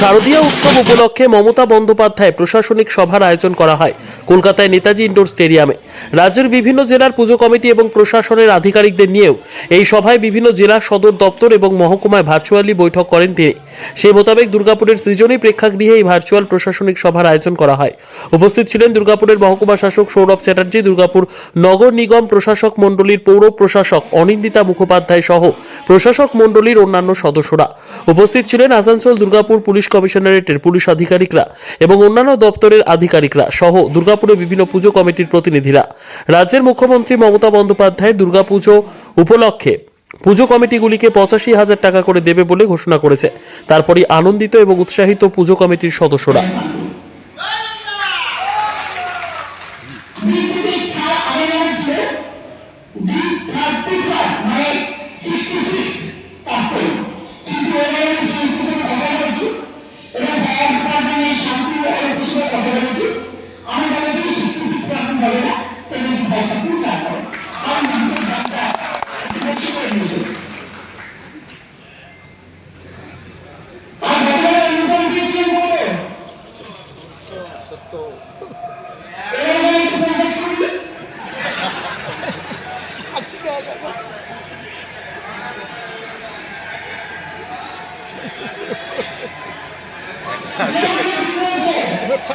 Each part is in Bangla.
শারদীয় উৎসব উপলক্ষে মমতা বন্দ্যোপাধ্যায় প্রশাসনিক সভার আয়োজন করা হয় কলকাতায় নেতাজি ইন্ডোর স্টেডিয়ামে। রাজ্যের বিভিন্ন জেলার পুজো কমিটি এবং প্রশাসনের আধিকারিকদের নিয়েও এই সভায় বিভিন্ন জেলা সদর দপ্তর এবং মহকুমায় ভার্চুয়ালি বৈঠক করেন তিনি। সেই মোতাবেক দুর্গাপুরের সৃজনী প্রেক্ষাগৃহে এই ভার্চুয়াল প্রশাসনিক সভার আয়োজন করা হয়। উপস্থিত ছিলেন দুর্গাপুরের মহকুমা শাসক সৌরভ চ্যাটার্জি, দুর্গাপুর নগর নিগম প্রশাসক মণ্ডলীর পৌর প্রশাসক অনিন্দিতা মুখোপাধ্যায় সহ প্রশাসক মণ্ডলীর অন্যান্য সদস্যরা। উপস্থিত ছিলেন আসানসোল, দুর্গাপুর পুলিশ কমিশনারেটের পুলিশ আধিকারিকরা এবং অন্যান্য দপ্তরের আধিকারিকরা সহ দুর্গাপুরের বিভিন্ন পুজো কমিটির প্রতিনিধিরা। রাজ্যের মুখ্যমন্ত্রী মমতা বন্দ্যোপাধ্যায় দুর্গাপুজো উপলক্ষে পুজো কমিটিগুলিকে পঁচাশি হাজার টাকা করে দেবে বলে ঘোষণা করেছে। তারপরই আনন্দিত এবং উৎসাহিত পুজো কমিটির সদস্যরা।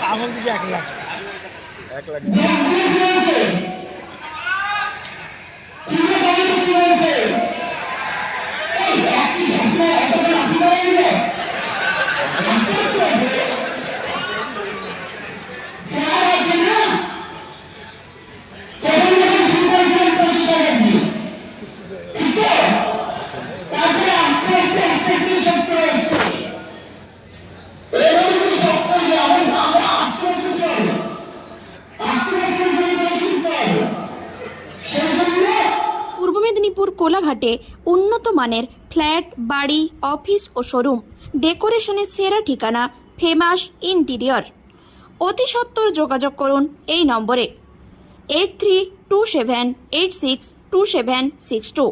আমল দিকে এক লাখ। এক লাখ তারপরে আস্তে আস্তে মেদিনীপুর কোলাঘাটে উন্নত মানের ফ্ল্যাট, বাড়ি, অফিস ও শোরুম। ডেকোরেশনের সেরা ঠিকানা ফেমাস ইন্টিরিয়র। অতি সত্বর যোগাযোগ করুন এই নম্বরে। Eight three two seven eight six two seven six two.